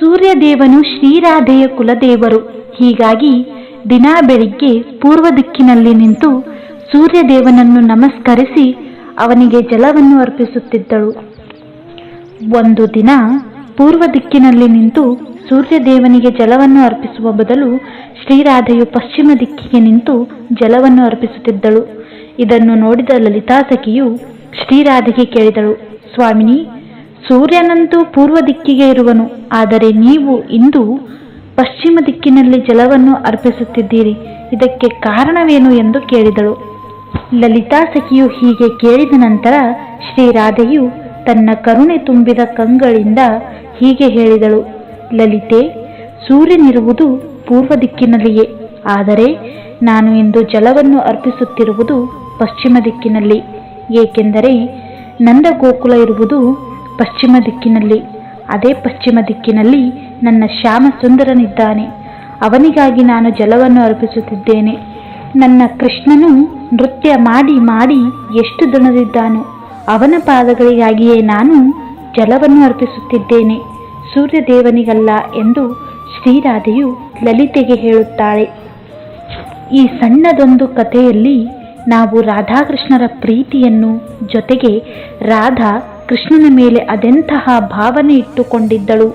ಸೂರ್ಯದೇವನು ಶ್ರೀರಾಧೆಯ ಕುಲದೇವರು. ಹೀಗಾಗಿ ದಿನಾ ಬೆಳಿಗ್ಗೆ ಪೂರ್ವ ದಿಕ್ಕಿನಲ್ಲಿ ನಿಂತು ಸೂರ್ಯದೇವನನ್ನು ನಮಸ್ಕರಿಸಿ ಅವನಿಗೆ ಜಲವನ್ನು ಅರ್ಪಿಸುತ್ತಿದ್ದಳು. ಒಂದು ದಿನ ಪೂರ್ವ ದಿಕ್ಕಿನಲ್ಲಿ ನಿಂತು ಸೂರ್ಯದೇವನಿಗೆ ಜಲವನ್ನು ಅರ್ಪಿಸುವ ಬದಲು ಶ್ರೀರಾಧೆಯು ಪಶ್ಚಿಮ ದಿಕ್ಕಿಗೆ ನಿಂತು ಜಲವನ್ನು ಅರ್ಪಿಸುತ್ತಿದ್ದಳು. ಇದನ್ನು ನೋಡಿದ ಲಲಿತಾ ಸಖಿಯು ಶ್ರೀರಾಧೆಗೆ ಕೇಳಿದಳು, ಸ್ವಾಮಿನಿ ಸೂರ್ಯನಂತೂ ಪೂರ್ವ ದಿಕ್ಕಿಗೆ ಇರುವನು. ಆದರೆ ನೀವು ಇಂದು ಪಶ್ಚಿಮ ದಿಕ್ಕಿನಲ್ಲಿ ಜಲವನ್ನು ಅರ್ಪಿಸುತ್ತಿದ್ದೀರಿ. ಇದಕ್ಕೆ ಕಾರಣವೇನು ಎಂದು ಕೇಳಿದಳು. ಲಲಿತಾ ಸಖಿಯು ಹೀಗೆ ಕೇಳಿದ ನಂತರ ಶ್ರೀರಾಧೆಯು ತನ್ನ ಕರುಣೆ ತುಂಬಿದ ಕಂಗಳಿಂದ ಹೀಗೆ ಹೇಳಿದಳು. ಲಲಿತೆ, ಸೂರ್ಯನಿರುವುದು ಪೂರ್ವ ದಿಕ್ಕಿನಲ್ಲಿಯೇ. ಆದರೆ ನಾನು ಇಂದು ಜಲವನ್ನು ಅರ್ಪಿಸುತ್ತಿರುವುದು ಪಶ್ಚಿಮ ದಿಕ್ಕಿನಲ್ಲಿ. ಏಕೆಂದರೆ ನಂದ ಗೋಕುಲ ಇರುವುದು ಪಶ್ಚಿಮ ದಿಕ್ಕಿನಲ್ಲಿ. ಅದೇ ಪಶ್ಚಿಮ ದಿಕ್ಕಿನಲ್ಲಿ ನನ್ನ ಶ್ಯಾಮ ಸುಂದರನಿದ್ದಾನೆ ಅವನಿಗಾಗಿ ನಾನು ಜಲವನ್ನು ಅರ್ಪಿಸುತ್ತಿದ್ದೇನೆ. ನನ್ನ ಕೃಷ್ಣನು ನೃತ್ಯ ಮಾಡಿ ಮಾಡಿ ಎಷ್ಟು ದುಣದಿದ್ದಾನೋ, ಅವನ ಪಾದಗಳಿಗಾಗಿಯೇ ನಾನು ಜಲವನ್ನು ಅರ್ಪಿಸುತ್ತಿದ್ದೇನೆ. ಸೂರ್ಯದೇವನಿಗಲ್ಲ ಎಂದು ಶ್ರೀರಾಧೆಯು ಲಲಿತೆಗೆ ಹೇಳುತ್ತಾಳೆ. ಈ ಸಣ್ಣದೊಂದು ಕಥೆಯಲ್ಲಿ ನಾವು ರಾಧಾಕೃಷ್ಣರ ಪ್ರೀತಿಯನ್ನು ಜೊತೆಗೆ ರಾಧಾ ಕೃಷ್ಣನ ಮೇಲೆ ಅದೆಂತಹ ಭಾವನೆ ಇಟ್ಟುಕೊಂಡಿದ್ದಳು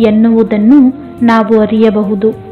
ಎನ್ನುವುದನ್ನು ನಾವು ಅರಿಯಬಹುದು.